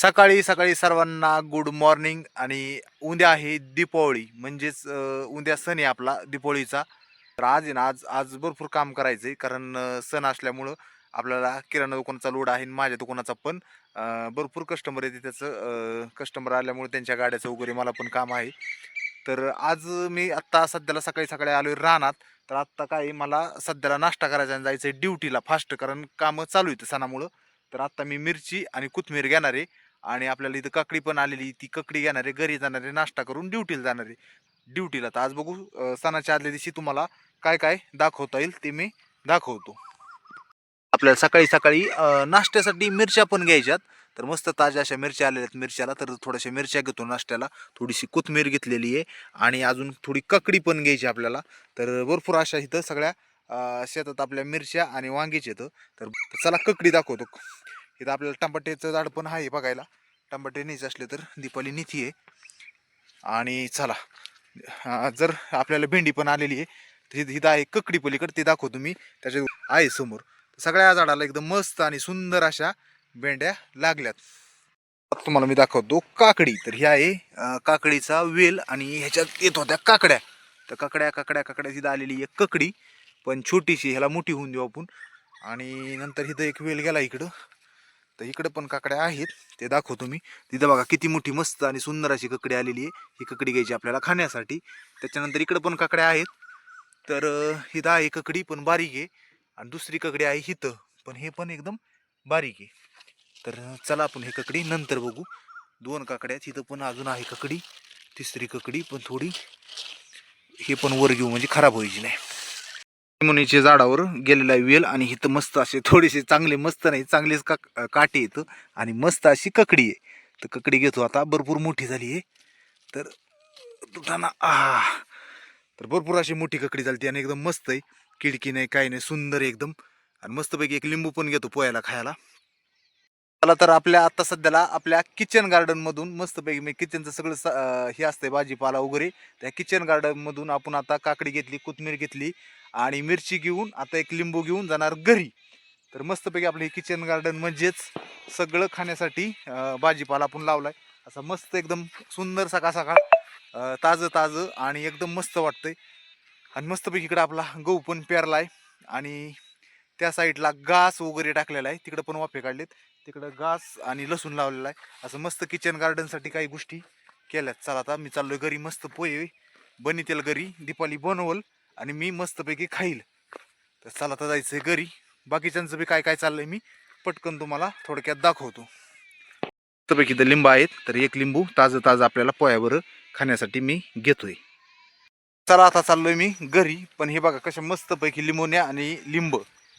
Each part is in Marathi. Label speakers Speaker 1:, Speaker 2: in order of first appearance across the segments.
Speaker 1: सकाळी सकाळी सर्वांना गुड मॉर्निंग आणि उद्या आहे दीपावली. म्हणजेच उद्या सण आहे आपला दीपावलीचा. तर आज आहे ना आज आज भरपूर काम करायचं आहे कारण सण असल्यामुळं आपल्याला किराणा दुकानाचा लोड आहे आणि माझ्या दुकानाचा पण भरपूर कस्टमर येते त्याचं कस्टमर आल्यामुळे त्यांच्या गाड्याचं वगैरे मला पण काम आहे. तर आज मी आत्ता सध्याला सकाळी सकाळी आलो आहे रानात. तर आत्ता काय आहे, मला सध्याला नाश्ता करायचा आणि जायचं आहे ड्युटीला फास्ट. कारण कामं चालू आहेत सणामुळं. तर आत्ता मी मिरची आणि कोथमीर घेणार आहे. आणि आपल्याला इथं काकडी पण आलेली ती ककडी घेणारे घरी जाणारे नाश्ता करून ड्युटीला जाणारे. ड्युटीला तर आज बघू अं, सणाच्या आदल्या दिवशी तुम्हाला काय काय दाखवता येईल ते मी दाखवतो. आपल्याला सकाळी सकाळी अं, नाश्त्यासाठी मिरच्या पण घ्यायच्यात. तर मस्त ताज्या अशा मिरच्या आलेल्या आहेत मिरच्याला. तर थोड्याशा मिरच्या घेतो नाश्त्याला. थोडीशी कोथमीर घेतलेली आहे. आणि अजून थोडी ककडी पण घ्यायची आपल्याला. तर भरपूर अशा इथं सगळ्या अं, शेतात आपल्या मिरच्या आणि वांगीच येतं. तर चला ककडी दाखवतो. इथं आपल्याला टमाट्याचं झाड पण आहे बघायला. टमाटे न्यायचे असले तर दीपावली निधी आहे. आणि चला जर आपल्याला भेंडी पण आलेली आहे तर इथं आहे ककडी पलीकडे ते दाखवतो मी. त्याच्या आहे समोर. सगळ्या झाडाला एकदम मस्त आणि सुंदर अशा भेंड्या लागल्यात. तुम्हाला मी दाखवतो काकडी. तर ही आहे काकडीचा वेल आणि ह्याच्यात येत होत्या काकड्या. तर काकड्या काकड्या काकड्या तिथं आलेली एक ककडी पण छोटीशी ह्याला मोठी होऊन देऊ आपण. आणि नंतर इथं एक वेल गेला इकडं. तर इकडं पण काकड्या आहेत ते दाखवतो मी तिथं बघा किती मोठी मस्त आणि सुंदर अशी ककडी आलेली आहे. ही ककडी घ्यायची आपल्याला खाण्यासाठी. त्याच्यानंतर इकडं पण काकड्या आहेत. तर ही दहा आहे ककडी पण बारीक आहे. आणि दुसरी ककडी आहे हिथं पण हे पण एकदम बारीक आहे. तर चला आपण हे ककडी नंतर बघू. दोन काकड्या आहेत. इथं पण अजून आहे ककडी तिसरी ककडी पण थोडी. हे पण वर घेऊ म्हणजे खराब व्हायची नाही. मुनीच्या झाडावर गेलेला वेल आणि इथं मस्त असे थोडेसे चांगले मस्त नाही चांगलेच का काटे येतं आणि मस्त अशी ककडी आहे. तर ककडी घेतो आता. भरपूर मोठी झाली आहे. तर तुटाना आ. तर भरपूर अशी मोठी ककडी झाली ती आणि एकदम मस्त आहे. खिडकी नाही काही नाही सुंदर आहे एकदम. आणि मस्तपैकी एक लिंबू पण घेतो पोह्याला खायला. चला तर आपल्या आता सध्याला आपल्या किचन गार्डनमधून मस्तपैकी मी किचनचं सगळं स- हे असतंय भाजीपाला वगैरे. त्या किचन गार्डनमधून आपण आता काकडी घेतली कोथमीर घेतली. आणि मिरची घेऊन आता एक लिंबू घेऊन जाणार घरी. तर मस्तपैकी आपलं हे किचन गार्डन म्हणजेच सगळं खाण्यासाठी भाजीपाला आपण लावलाय. असं मस्त एकदम सुंदर सकाळ सकाळ ताजं ताजं आणि एकदम मस्त वाटतंय. आणि मस्तपैकी इकडं आपला गहू पण पेरलाय आणि त्या साईडला घास वगैरे टाकलेला आहे. तिकडं पण वाफे काढलेत. तिकडं घास आणि लसूण लावलेला आहे. असं मस्त किचन गार्डनसाठी काही गोष्टी केल्यात. चला आता मी चाललोय घरी. मस्त पोहे बनितेल घरी. दीपाली बनवल. आणि मी मस्तपैकी खाईल. तर चला आता जायचंय घरी. बाकीच्यांचं बी काय काय चाललंय मी पटकन तुम्हाला थोडक्यात दाखवतो. मस्तपैकी तर लिंब आहेत तर एक लिंबू ताजं ताजं आपल्याला पोह्यावर खाण्यासाठी मी घेतोय. चला आता चाललोय मी घरी पण हे बघा कशा मस्तपैकी लिंबोण्या आणि लिंब.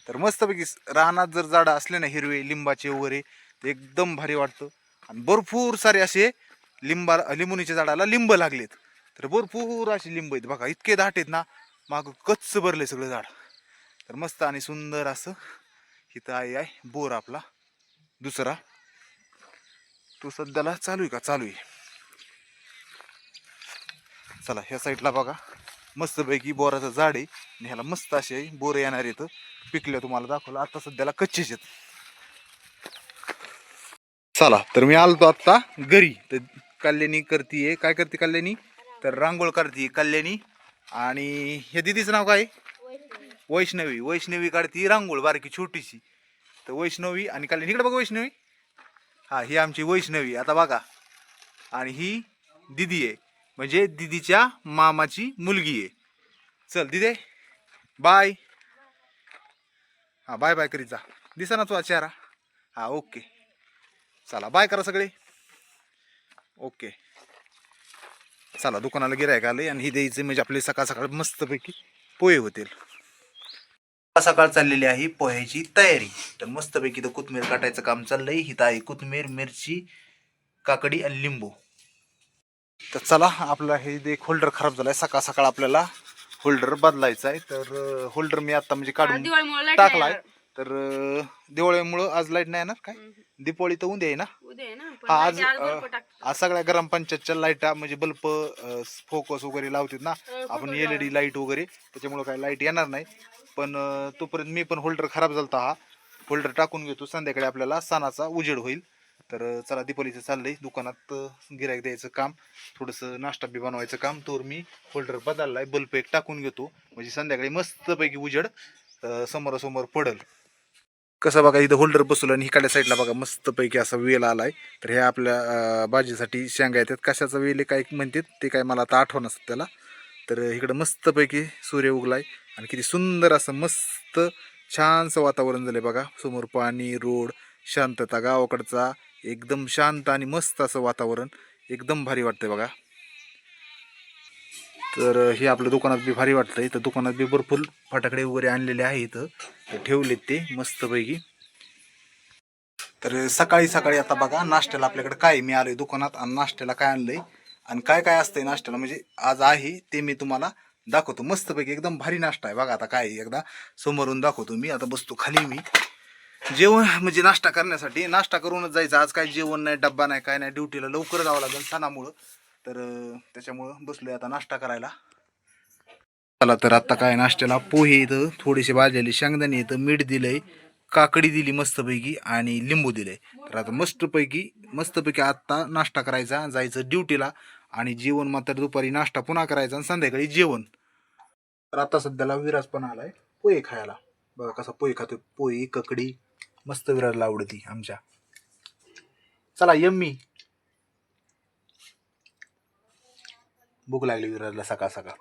Speaker 1: तर मस्तपैकी रानात जर झाडं असले ना हिरवे लिंबाचे वगैरे ते एकदम भारी वाटतं. आणि भरपूर सारे असे लिंबा लिंबुनीच्या झाडाला लिंब लागलेत. तर भरपूर असे लिंब आहेत. बघा इतके दाट आहेत ना माग कच्च भरले सगळं झाड. तर मस्त आणि सुंदर असं इथं आहे आहे बोर आपला दुसरा. तो सध्याला चालू आहे का? चालू आहे. चला ह्या साईडला बघा. मस्तपैकी बोराचं झाड आहे आणि ह्याला मस्त असे बोर येणार येतं पिकल्या तुम्हाला दाखवलं. आता सध्याला कच्चेच आहेत. चला तर मी आलतो आता घरी. तर कल्याणी करतीये. काय करते कल्याणी? तर रांगोळ करते कल्याणी आणि हे दिदीचं नाव काय? वैष्णवी. वैष्णवी. काढती रांगोळ बारकी छोटीशी. तर वैष्णवी आणि कल्याणी इकडे बघा वैष्णवी. हा ही आमची वैष्णवी. आता बघा. आणि ही दिदी आहे. म्हणजे दिदीच्या मामाची मुलगी आहे. चल दिदे. बाय. हा बाय बाय करीत जा. दिसा ना तुझा चेहरा. हा ओके. चला बाय करा सगळे. ओके. चला दुकानाला गिरायक आले आणि ही द्यायचे म्हणजे आपले सकाळ सकाळ मस्तपैकी पोहे होतील. सकाळ चाललेली आहे पोह्याची तयारी. तर मस्तपैकी तर कोथमीर काटायचं काम चाललंय. हिथं आहे कोथमीर मिरची काकडी आणि लिंबू. तर चला आपला हे एक होल्डर खराब झालाय सकाळ सकाळ आपल्याला होल्डर बदलायचा आहे. तर होल्डर मी आता म्हणजे काढून टाकलाय. तर दिवाळीमुळं आज लाइट नाही येणार काय. दीपावली तर उद्या आहे ना? हा, आज,
Speaker 2: आज
Speaker 1: सगळ्या ग्रामपंचायतच्या लाईटा म्हणजे बल्ब फोकस वगैरे लावतात ना आपण
Speaker 2: focus
Speaker 1: L E D light वगैरे त्याच्यामुळे काय लाइट येणार नाही. पण तोपर्यंत मी पण होल्डर खराब झालता हा. होल्डर टाकून घेतो संध्याकाळी आपल्याला सणाचा उजेड होईल. तर चला दीपावलीचं चाललंय दुकानात गिरायक द्यायचं काम थोडंसं नाश्ता बी बनवायचं काम तर मी होल्डर बदललाय बल्ब एक टाकून घेतो. म्हणजे संध्याकाळी मस्तपैकी उजेड समोरासमोर पडल. कसं बघा इथं होल्डर बसवलं आणि इकडल्या साईडला बघा मस्तपैकी असा वेल आलाय. तर हे आपल्या भाजीसाठी शेंगा येतात. कशाचा वेल आहे काय म्हणतात ते काय मला आता आठवण असत त्याला. तर इकडं मस्तपैकी सूर्य उगलाय आणि किती सुंदर असं मस्त छानसं वातावरण झालंय बघा. समोर पाणी रोड शांतता गावाकडचा एकदम शांत आणि मस्त असं वातावरण. एकदम भारी वाटतंय बघा. तर हे आपल्या दुकानात बी भारी वाटतंय. तर दुकानात बी भरपूर फटाकडे वगैरे आणलेले आहे इथं तर ठेवलेत ते मस्तपैकी. तर सकाळी सकाळी आता बघा नाश्त्याला आपल्याकडे काय मी आलोय दुकानात आणि नाश्त्याला काय आणलंय? आणि काय काय असतंय नाश्त्याला? म्हणजे आज आहे ते मी तुम्हाला दाखवतो. मस्तपैकी एकदम भारी नाश्ता आहे. बघा आता काय एकदा. समोरून दाखवतो मी. आता बसतो खाली मी. जेवण म्हणजे नाश्ता करण्यासाठी. नाश्ता करूनच जायचं. आज काय जेवण नाही डब्बा नाही काय नाही. ड्युटीला लवकर जावं लागेल सणामुळं. तर त्याच्यामुळं बसलोय आता नाश्ता करायला. चला तर आता काय नाश्त्याला पोहे इथं थोडेसे भाजलेले शेंगदाणे इथं मीठ दिलंय काकडी दिली मस्तपैकी आणि लिंबू दिलंय. तर आता मस्तपैकी मस्तपैकी आत्ता नाश्ता करायचा जायचं ड्युटीला आणि जेवण मात्र दुपारी नाश्ता पुन्हा करायचा आणि संध्याकाळी जेवण. तर आता सध्याला विराज पण आलाय पोहे खायला. बघा कसा पोहे खातो पोहे ककडी मस्त विराजला आवडती आमच्या. चला यम्मी. भूक लागली विराजला सकाळ सकाळ.